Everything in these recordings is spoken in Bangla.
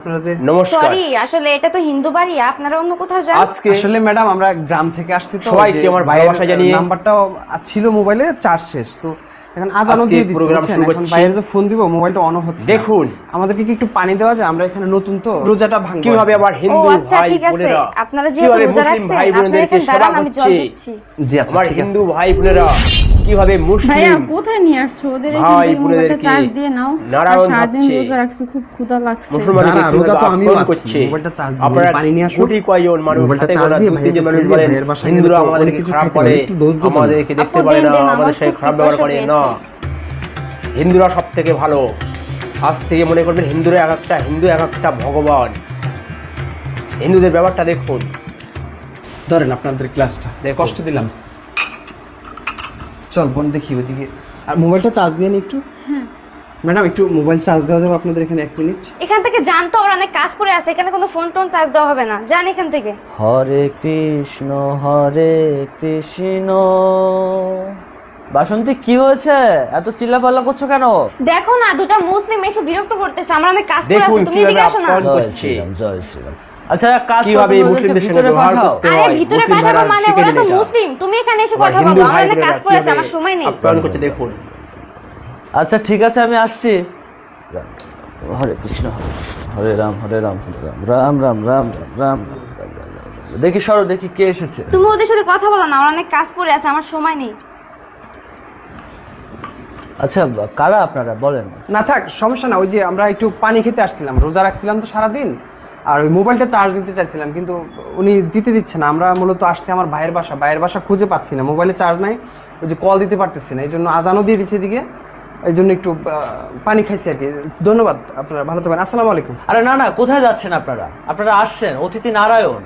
আপনারা নমস্কার। আসলে এটা তো হিন্দু বাড়ি আপনারা অন্য কোথাও যান? আজকে আসলে ম্যাডাম আমরা গ্রাম থেকে আসছি তো সবাইকে আমার ভালোবাসা জানিয়ে- নাম্বারটাও ছিল মোবাইলে চার্জ শেষ। তো এখন আজানও দিয়ে দিচ্ছি program শুরু করছি। বাইরে যে ফোন দিব মোবাইলটা অন হচ্ছে দেখুন। আমাদেরকে কি একটু পানি দেওয়া যায়? আমরা এখানে নতুন তো। রোজাটা ভাঙবো। কীভাবে আবার হিন্দু আচ্ছা ভাই বোনেরা? আপনারা যেহেতু রোজা রাখছেন ভাই আপনারা এখানে দাঁড়ান আমি জল দিচ্ছি। জি আচ্ছা আমার হিন্দু ভাই বোনেরা। কীভাবে মুসলিম কোথায় নিয়ে আসছো? ওদের ভাই বোনেদেরকে চার্জ দিয়ে নাও। নারায়ণ ভাবছে। রোজা রাখছি খুব ক্ষুধা লাগছে। রোজা তো আমিও আছি। করছে? মোবাইলটা চার্জ দিয়ে আপনারা পানি নিয়ে আসুন। কোটি কয়জন মানুষ হাতে গোনা তিনজন মানুষ বলেন হিন্দুরা আমাদেরকে খারাপ করে আমাদেরকে দেখতে পারে না আমাদের সাথে খারাপ ব্যবহার করে না। হিন্দুরা সব থেকে ভালো। আজ থেকে মনে করবেন হিন্দুরা এক একটা হিন্দু এক একটা ভগবান। হিন্দুদের ব্যাপারটা দেখুন। ধরেন আপনাদের ক্লাসটা। কষ্ট দিলাম। চল বোন দেখি ওদিকে। আর মোবাইলটা চার্জ দিয়ে নি একটু। ম্যাডাম একটু মোবাইল চার্জ দেওয়া যাবে আপনাদের এখানে এক মিনিট এখান থেকে যান তো আর অনেক কাজ করে আছে। এখানে কোনো ফোন টোন চার্জ দেওয়া হবে না। যান এখান থেকে। হরে কৃষ্ণ হরে কৃষ্ণ। বাসন্তী কি হয়েছে? এত চিল্লা চিল্লাপাল্লা করছ কেন? দেখো না দুটো মুসলিম এসে বিরক্ত করতেছে। আমরা অনেক কাজ করে আছি। তুমি এদিকে আসো না। জয় করছে। শ্রীরাম জয় শ্রীরাম। আচ্ছা কাজ কীভাবে মুসলিমদের সঙ্গে ব্যবহার। করতে আরে ভিতরে পাঠাবো মানে ওরা তো মুসলিম তুমি এখানে এসে কথা বলো আমার কাজ করে আছে আমার সময় নেই। আপ্যায়ন করছে দেখুন। আচ্ছা ঠিক আছে আমি আসছি। হরে কৃষ্ণ হরে রাম হরে রাম হরে রাম রাম রাম রাম রাম রাম। রাম, রাম, রাম, রাম। দেখি সরো দেখি কে এসেছে। তুমি ওদের সাথে কথা বলো না আমার অনেক কাজ পড়ে আছে আমার সময় নেই। আচ্ছা কারা আপনারা? বলেন। না থাক সমস্যা না ওই যে আমরা একটু পানি খেতে আসছিলাম রোজা রাখছিলাম তো সারাদিন। আর ওই মোবাইলটা চার্জ দিতে চাইছিলাম কিন্তু উনি দিতে দিচ্ছে না। আমরা মূলত আসছি আমার ভাইয়ের বাসা। ভাইয়ের বাসা খুঁজে পাচ্ছি না। মোবাইলে চার্জ নাই ওই যে কল দিতে পারতেছি না। এই জন্য আজানও দিয়ে দিচ্ছে এদিকে। এই জন্য একটু পানি খাইছি আর কি। ধন্যবাদ আপনারা ভালো থাকবেন। আসসালামু আলাইকুম। আরে না না কোথায় যাচ্ছেন আপনারা? আপনারা আসছেন অতিথি নারায়ণ।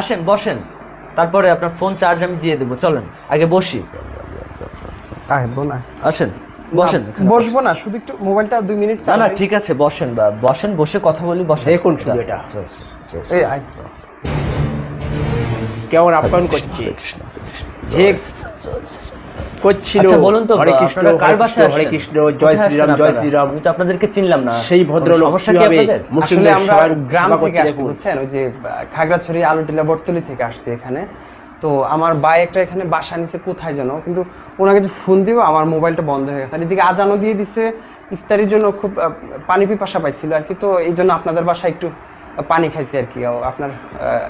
আসেন বসেন। তারপরে আপনার ফোন চার্জ আমি দিয়ে দেবো। চলেন আগে বসি। আয় বোন আসেন। বসেন বসবো না শুধু একটু মোবাইলটা দুই মিনিট না না ঠিক আছে বসেন বা বসেন বসে কথা বলি বসেন। দেখুন শুধু এটা। এই কেমন আপ্যায়ন করছে? করছিল আচ্ছা বলুন তো হরে কৃষ্ণ কার হরে বাসায় হরে কৃষ্ণ জয় শ্রীরাম জয় শ্রীরাম। আমি তো আপনাদেরকে চিনলাম না। সেই ভদ্রলোক সমস্যা কি কীভাবে আপনাদের? আসলে আমরা গ্রাম থেকে আসছি বুঝছেন? ওই যে খাগড়াছড়ি আলুটিলা বটতলি থেকে আসছি এখানে। তো আমার ভাই একটা এখানে বাসা নিছে কোথায় যেন? কিন্তু ওনাকে যে ফোন দিব আমার মোবাইলটা বন্ধ হয়ে গেছে। আর এদিকে আজানও দিয়ে দিছে ইফতারির জন্য খুব পানি পিপাসা পাইছিল আর কি। তো এই জন্য আপনাদের বাসায় একটু পানি খাইছি আর কি। আপনার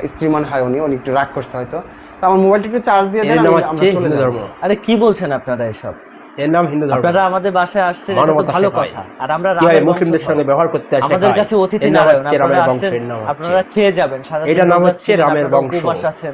স্ত্রী মনে হয় উনি উনি একটু রাগ করছে হয়তো। তো আমার মোবাইলটা একটু চার্জ দিয়ে দেন আমি- আমরা চলে যাব ধর্ম? আরে কি বলছেন আপনারা এসব? এর নাম হিন্দু ধর্ম। আপনারা আমাদের বাসায় আসছেন এটা তো ভালো কথা। আর আমরা রামের মুসলিমদের সঙ্গে ব্যবহার করতে হয় আমাদের কাছে অতিথি নারায়ণ। আপনারা আসছেন। আপনারা খেয়ে যাবেন সারা এটার নাম হচ্ছে রামের বংশ। আছেন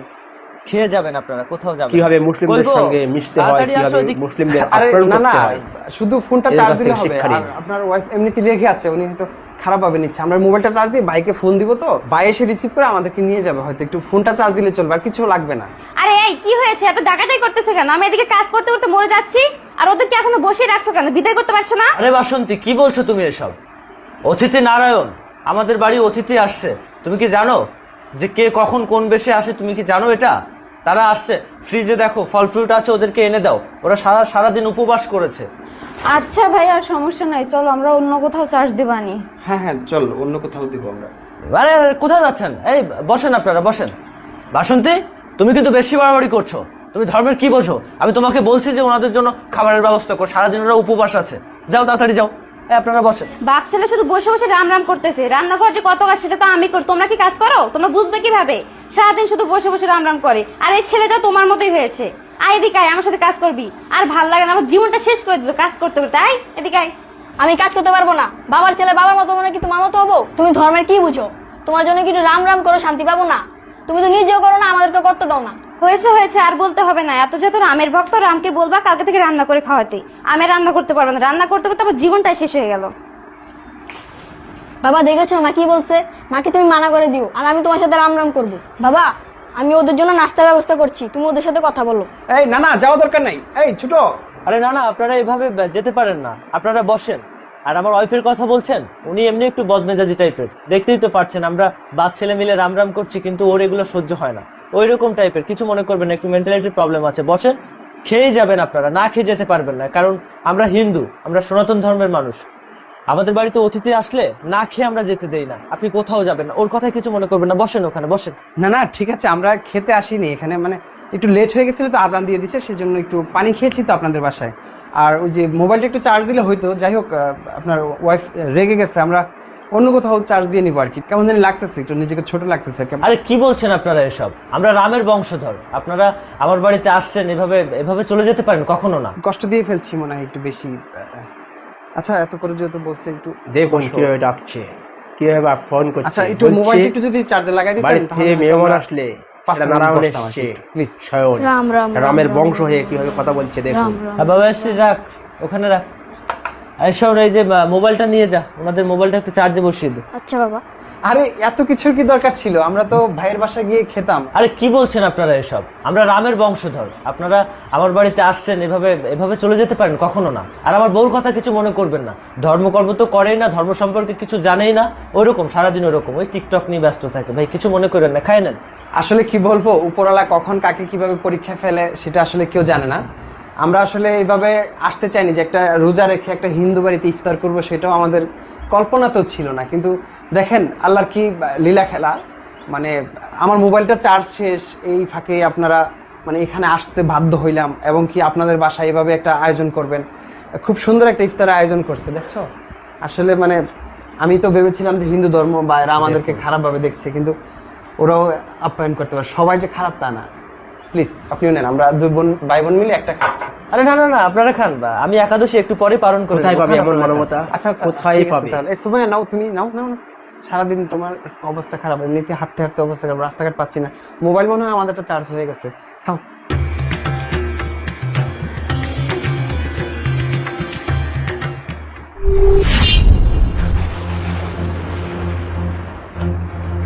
খেয়ে যাবেন আপনারা কোথাও যাবেন কীভাবে মুসলিমদের সঙ্গে মিশতে হয় কীভাবে। মুসলিমদের আপ্যায়ন না না করতে হয় শুধু ফোনটা চার্জ দিলে হবে। আর আপনার ওয়াইফ এমনিতে রেখে আছে উনি হয়তো খারাপ ভাবে নিচ্ছে। আমরা মোবাইলটা চার্জ দিয়ে ভাইকে ফোন দিব তো ভাই এসে রিসিভ করে আমাদেরকে নিয়ে যাবে হয়তো। একটু ফোনটা চার্জ দিলে চলবে আর কিছু লাগবে না। আরে এই কি হয়েছে? এত ডাকাটাই করতেছে কেন? আমি এদিকে কাজ করতে করতে মরে যাচ্ছি আর ওদেরকে এখনও বসিয়ে রাখছো কেন? বিদায় করতে পারছ না? আরে বাসন্তী কি বলছো তুমি এসব? অতিথি নারায়ণ আমাদের বাড়ি অতিথি আসছে। তুমি কি জানো যে কে কখন কোন বেশে আসে তুমি কি জানো এটা? তারা আসছে। ফ্রিজে দেখো ফল ফ্রুট আছে ওদেরকে এনে দাও। ওরা সারা সারাদিন উপবাস করেছে। আচ্ছা ভাইয়া সমস্যা নাই। চলো আমরা অন্য কোথাও চার্জ দিবানি। হ্যাঁ হ্যাঁ চল অন্য কোথাও দিব আমরা। আরে আরে, কোথায় যাচ্ছেন? এই বসেন আপনারা বসেন। বাসন্তী তুমি কিন্তু বেশি বাড়াবাড়ি করছ। তুমি ধর্মের কি বোঝো? আমি তোমাকে বলছি যে ওনাদের জন্য খাবারের ব্যবস্থা করো। সারাদিন ওরা উপবাস আছে। যাও তাড়াতাড়ি যাও। আপনারা বসেন। বাপ ছেলে শুধু বসে বসে রাম রাম করতেছে। রান্না করার যে কত কাজ সেটা তো আমি করি। তোমরা কি কাজ করো? তোমরা বুঝবে কীভাবে? সারাদিন শুধু বসে বসে রাম রাম করে। আর এই ছেলেটাও তোমার মতোই হয়েছে। আয় এদিকে আয় আমার সাথে কাজ করবি। আর ভালো লাগে না আমার জীবনটা শেষ করে দিল কাজ করতে করতে। আয় এদিকে আয়। আমি কাজ করতে পারব না। বাবার ছেলে বাবার মতো মনে কি তোমার মতো হব? তুমি ধর্মের কি বুঝো? তোমার জন্য কি একটু রাম রাম করো শান্তি পাবো না? তুমি তো নিজেও করো না আমাদেরকে করতে দাও না। হয়েছে হয়েছে আর বলতে হবে না। এত যেহেতু রামের ভক্ত রামকে বলবা কালকে থেকে রান্না করে খাওয়াতে। আমি রান্না করতে পারব না। রান্না করতে করতে আমার জীবনটাই শেষ হয়ে গেল। বাবা দেখেছ? মা কি বলছে? মাকে তুমি মানা করে দিও আর আমি তোমার সাথে রাম রাম করব। বাবা আমি ওদের জন্য নাস্তার ব্যবস্থা করছি। তুমি ওদের সাথে কথা বলো। এই না না যাওয়া দরকার নাই। এই ছোট। আরে না না আপনারা এভাবে যেতে পারেন না। আপনারা বসেন। আর আমার ওয়াইফের কথা বলছেন উনি এমনি একটু বদমেজাজি টাইপের দেখতেই তো পারছেন আমরা বাপ ছেলে মিলে রাম রাম করছি কিন্তু ওর এগুলো সহ্য হয় না। ওই রকম টাইপের কিছু মনে করবেন একটু মেন্টালিটির প্রবলেম আছে। বসেন, খেয়েই যাবেন আপনারা, না খেয়ে যেতে পারবেন না। কারণ আমরা হিন্দু, আমরা সনাতন ধর্মের মানুষ। আমাদের বাড়িতে অতিথি আসলে না খেয়ে আমরা যেতে দেই না। আপনি কোথাও যাবেন না। ওর কথায় কিছু মনে করবেন না। বসেন ওখানে, বসেন। না না, ঠিক আছে, আমরা খেতে আসিনি এখানে। মানে একটু লেট হয়ে গেছিল তো, আজান দিয়ে দিছে, সেজন্য একটু পানি খেয়েছি তো আপনাদের বাসায়। আর ওই যে মোবাইলটা একটু চার্জ দিলে হয়তো যাই হোক আপনার ওয়াইফ রেগে গেছে। আমরা অন্য কোথাও চার্জ দিয়ে নিবো আর কি। কেমন জানি লাগতেছে একটু নিজেকে ছোট লাগতেছে আরে কি বলছেন আপনারা এসব? আমরা রামের বংশধর। আপনারা আমার বাড়িতে আসছেন এভাবে এভাবে চলে যেতে পারেন? কখনো না। কষ্ট দিয়ে ফেলছি মনে হয় একটু বেশি আচ্ছা এত করে যেহেতু বলছে একটু দেখুন। কীভাবে ডাকছে। কীভাবে ফোন করছে। আচ্ছা একটু বলছে, মোবাইলটা একটু যদি চার্জে লাগাই দিতেন বাড়ি তাহলে থেকে মেহমান আমরা আসলে রামের বংশ। হয়ে কীভাবে কথা বলছে দেখুন। হ্যাঁ বাবা এসে রাখ ওখানে রাখ। শোন এই যে মোবাইলটা নিয়ে যা। ওনাদের মোবাইলটা একটু চার্জে বসিয়ে দে। আচ্ছা বাবা। আরে এত কিছুর কি দরকার ছিল? আমরা তো ভাইয়ের বাসায় গিয়ে খেতাম। আরে কি বলছেন আপনারা এসব? আমরা রামের বংশধর। আপনারা আমার বাড়িতে আসছেন এভাবে এভাবে চলে যেতে পারেন? কখনো না। আর আমার বউর কথা কিছু মনে করবেন না। ধর্মকর্ম তো করেই না ধর্ম সম্পর্কে কিছু জানেই না। ওইরকম সারাদিন ওরকম ওই টিকটক নিয়ে ব্যস্ত থাকে। ভাই কিছু মনে করেন না খাই নেন। আসলে কি বলব উপরওয়ালা কখন কাকে কীভাবে পরীক্ষা ফেলে সেটা আসলে কেউ জানে না। আমরা আসলে এইভাবে আসতে চাইনি যে একটা রোজা রেখে একটা হিন্দু বাড়িতে ইফতার করব সেটাও আমাদের কল্পনাতেও ছিল না। কিন্তু দেখেন আল্লাহর কি লীলা খেলা মানে আমার মোবাইলটা চার্জ শেষ এই ফাঁকে আপনারা মানে এখানে আসতে বাধ্য হইলাম এবং কি আপনাদের বাসায় এভাবে একটা আয়োজন করবেন। খুব সুন্দর একটা ইফতারের আয়োজন করছে দেখছ? আসলে মানে আমি তো ভেবেছিলাম যে হিন্দু ধর্ম বা এরা আমাদেরকে খারাপভাবে দেখছে কিন্তু ওরাও আপ্যায়ন করতে পারে। সবাই যে খারাপ তা না। প্লিজ আপনিও নেন আমরা দুই বোন ভাই বোন মিলে একটা খাচ্ছি। আরে না না না আপনারা খান বা। আমি একাদশী একটু পরে পালন করে কোথায়। পাবে এমন মানবতা আচ্ছা আচ্ছা কোথায় পাবে? তাহলে। এই সুমাইয়া নাও তুমি নাও নাও নাও। সারাদিন তোমার অবস্থা খারাপ এমনিতে হাঁটতে হাঁটতে অবস্থা খারাপ রাস্তাঘাট পাচ্ছি না। মোবাইল মনে হয় আমাদেরটা চার্জ হয়ে গেছে। খাও।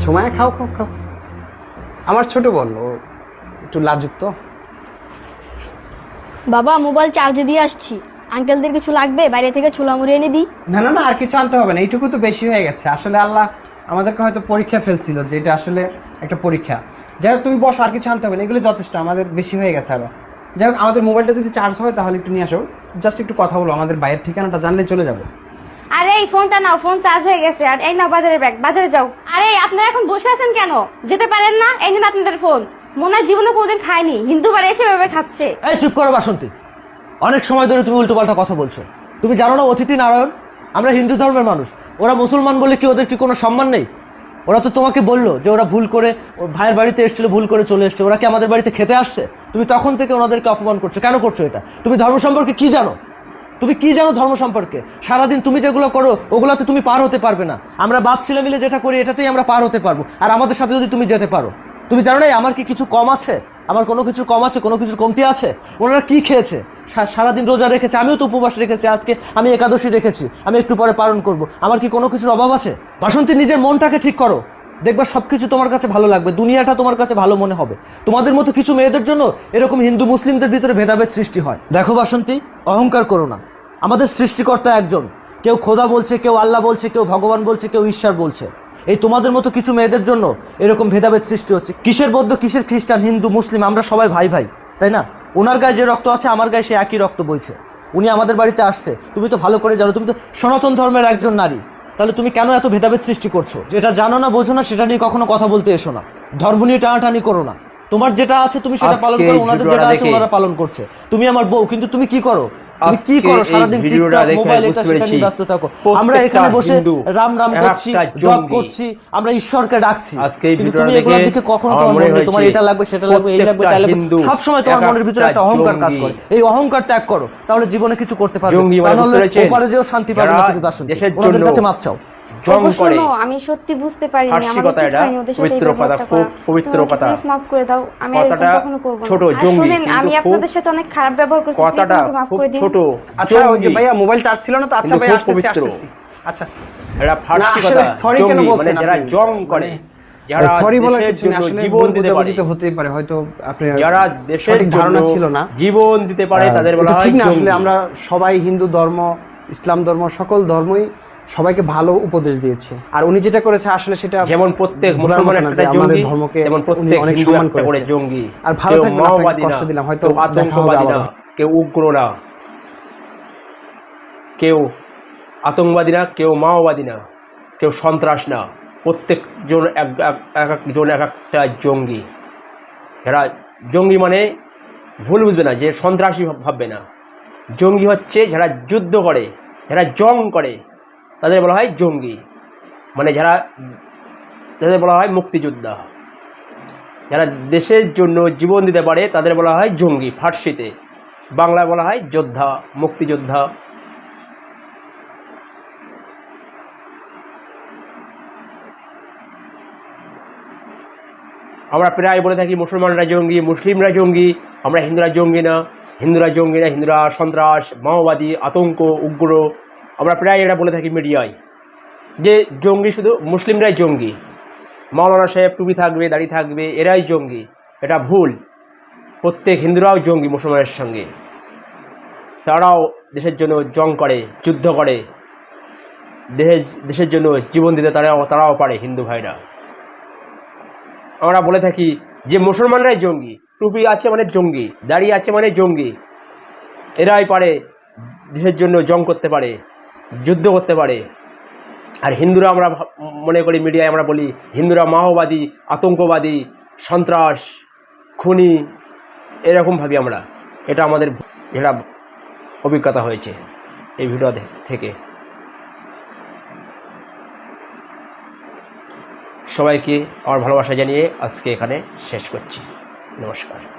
সময় খাও খাও খাও। আমার ছোট বোন ও একটু লাজুক তো। বাবা মোবাইল চার্জে দিয়ে আসছি। আঙ্কেলদের কিছু লাগবে? বাইরে থেকে ছোলা মুড়ি এনে দিই। না না না আর কিছু আনতে হবে না। এইটুকু তো বেশি হয়ে গেছে। আসলে আল্লাহ আমাদেরকে হয়তো পরীক্ষা ফেলছিল যে এটা আসলে একটা পরীক্ষা। যাই হোক তুমি বসো আর কিছু আনতে হবে না। এগুলো যথেষ্ট আমাদের বেশি হয়ে গেছে আরও। যাই হোক আমাদের মোবাইলটা যদি চার্জ হয় তাহলে একটু নিয়ে আসো। জাস্ট একটু কথা বলো আমাদের বাইরের ঠিকানাটা জানলে চলে যাব। আরে এই ফোনটা নাও ফোন চার্জ হয়ে গেছে। আর এই নাও বাজারে ব্যাগ। বাজারে যাও। আরে আপনারা এখন বসে আছেন কেন? যেতে পারেন না? এই নিন আপনাদের ফোন। মনে হয় জীবনে কোনোদিন খায়নি। হিন্দু বাড়ি এসে এভাবে খাচ্ছে। এই, চুপ করো বাসন্তী। অনেক সময় ধরে তুমি উল্টোপাল্টা কথা বলছো। তুমি জানো না অতিথি নারায়ণ? আমরা হিন্দু ধর্মের মানুষ। ওরা মুসলমান বলে কি ওদের কি কোনো সম্মান নেই? ওরা তো তোমাকে বলল যে ওরা ভুল করে ওর ভাইয়ের বাড়িতে এসেছিল, ভুল করে চলে এসছে। ওরা কি আমাদের বাড়িতে খেতে আসছে? তুমি তখন থেকে ওনাদেরকে অপমান করছ। কেন করছ এটা? তুমি ধর্ম সম্পর্কে কি জানো? তুমি কি জানো ধর্ম সম্পর্কে? সারাদিন তুমি যেগুলো করো, ওগুলোতে তুমি পার হতে পারবে না। আমরা বাপ ছেলে মিলে যেটা করি, এটাতেই আমরা পার হতে পারব। আর আমাদের সাথে যদি তুমি যেতে পারো তুমি জানো না আমার কি কিছু কম আছে? আমার কোনো কিছু কম আছে, কোনো কিছু কমতি আছে? ওনারা কি খেয়েছে? সারাদিন রোজা রেখেছে, আমিও তো উপবাস রেখেছি আজকে, আমি একাদশী রেখেছি, আমি একটু পরে পালন করব। আমার কি কোনো কিছুর অভাব আছে? বাসন্তী, নিজের মনটাকে ঠিক করো। দেখবা সব কিছু তোমার কাছে ভালো লাগবে, দুনিয়াটা তোমার কাছে ভালো মনে হবে। তোমাদের মতো কিছু মেয়েদের জন্য এরকম হিন্দু মুসলিমদের ভিতরে ভেদাভেদ সৃষ্টি হয়। দেখো বাসন্তী, অহংকার করো না। আমাদের সৃষ্টিকর্তা একজন। কেউ খোদা বলছে, কেউ আল্লাহ বলছে, কেউ ভগবান বলছে, কেউ ঈশ্বর বলছে। এই তোমাদের মতো কিছু মেয়েদের জন্য এরকম ভেদাভেদ সৃষ্টি হচ্ছে। কিসের বৌদ্ধ কিসের খ্রিস্টান হিন্দু মুসলিম আমরা সবাই ভাই ভাই তাই না? ওনার গায়ে যে রক্ত আছে আমার গায়ে সে একই রক্ত বইছে। উনি আমাদের বাড়িতে আসছে। তুমি তো ভালো করে জানো তুমি তো সনাতন ধর্মের একজন নারী। তাহলে তুমি কেন এত ভেদাভেদ সৃষ্টি করছ? যেটা জানো না বোঝো না সেটা নিয়ে কখনো কথা বলতে এসো না। ধর্ম নিয়ে টানাটানি করো না। তোমার যেটা আছে তুমি সেটা পালন করো ওনাদের যেটা আছে ওনারা পালন করছে। তুমি আমার বউ কিন্তু তুমি কি করো? কি করো? সারাদিন টিকটক দেখে মোবাইল এটা সেটা নিয়ে ব্যস্ত থাকো। আমরা এখানে বসে রাম রাম করছি জব করছি আমরা ঈশ্বরকে ডাকছি। আজকে এই ভিডিওটা দেখে কখনো তোমার মনে হয় তোমার এটা লাগবে সেটা লাগবে এই লাগবে তাই লাগবে। সব সময় তোমার মনের ভিতরে একটা অহংকার কাজ করে। এই অহংকার ত্যাগ করো তাহলে জীবনে কিছু করতে পারবে। জঙ্গি মানে বুঝতে শান্তি পাবে না তুমি। দেশের জন্য কাছে মাপ চাও। জং করে। আমি সত্যি বুঝতে পারিনি। ফার্সি আমার কথা উচিত এটা, হয়নি ওদের সাথে পবিত্র কথা, খুব। পবিত্র তুমি আমাকে কথা। please মাফ করে দাও। আমি আর কথাটা কখনো করব না। ছোট, জঙ্গি, আমি আপনাদের সাথে অনেক খারাপ ব্যবহার করছি। কথাটা মাফ খুব করে দিন। ছোট আচ্ছা ওই যে ভাইয়া মোবাইল চার্জ ছিল না তো? আচ্ছা ভাই খুব আসতেছি আসতেছি। আচ্ছা। এটা ফার্সি কথা sorry কেন বলছেন মানে যারা আপনি? জং করে যারা সরি বলার দেশের কিছু আসলে জীবন দিতে পারে। হতেই পারে হয়তো আপনার যারা দেশের ধারণা ছিল না। জীবন দিতে পারে তাদের বলা হয় ঠিক না আসলে আমরা সবাই হিন্দু ধর্ম ইসলাম ধর্ম সকল ধর্মই সবাইকে ভালো উপদেশ দিয়েছে। আর উনি যেটা করেছে আসলে সেটা যেমন প্রত্যেক মুসলমানের একটা জঙ্গি ধর্মকে যেমন প্রত্যেক অনেক সম্মান করে জঙ্গি। আর ভালো থাকবেন, আপনাকে কষ্ট দিলাম, হয়তো আতঙ্কবাদী না কেউ উগ্র না। কেউ আতঙ্কবাদী না কেউ মাওবাদী না কেউ সন্ত্রাস না। প্রত্যেকজন এক এক- এক একজন এক একটা জঙ্গি। এরা জঙ্গি মানে ভুল বুঝবে না যে সন্ত্রাসী ভাব- ভাববে না। জঙ্গি হচ্ছে যারা যুদ্ধ করে যারা জং করে। তাদের বলা হয় জঙ্গি। মানে যারা তাদের বলা হয় মুক্তিযোদ্ধা। যারা দেশের জন্য জীবন দিতে পারে, তাদের বলা হয় জঙ্গি, ফার্সিতে। বাংলায় বলা হয় যোদ্ধা, মুক্তিযোদ্ধা। আমরা প্রায় বলে থাকি, মুসলমানরা জঙ্গি, মুসলিমরা জঙ্গি, আমরা হিন্দুরা জঙ্গি না। হিন্দুরা জঙ্গি না, হিন্দুরা সন্ত্রাস, মাওবাদী, আতঙ্ক, উগ্র। আমরা প্রায় এটা বলে থাকি মিডিয়ায়, যে জঙ্গি শুধু মুসলিমরাই জঙ্গি। মাওলানা সাহেব টুপি থাকবে, দাড়ি থাকবে, এরাই জঙ্গি। এটা ভুল। প্রত্যেক হিন্দুরাও জঙ্গি মুসলমানের সঙ্গে। তারাও দেশের জন্য জং করে, যুদ্ধ করে। দেশের দেশের জন্য জীবন দিতে তারাও তারাও পারে হিন্দু ভাইরা। আমরা বলে থাকি যে মুসলমানরাই জঙ্গি। টুপি আছে মানে জঙ্গি, দাড়ি আছে মানে জঙ্গি। এরাই পারে, দেশের জন্য জং করতে পারে। যুদ্ধ করতে পারে। আর হিন্দুরা আমরা মনে করি মিডিয়ায় আমরা বলি, হিন্দুরা মাওবাদী, আতঙ্কবাদী, সন্ত্রাস, খুনি এরকম ভাবি আমরা। এটা আমাদের যেটা অভিজ্ঞতা হয়েছে এই ভিডিও থেকে। সবাইকে আমার ভালোবাসা জানিয়ে আজকে এখানে শেষ করছি। নমস্কার।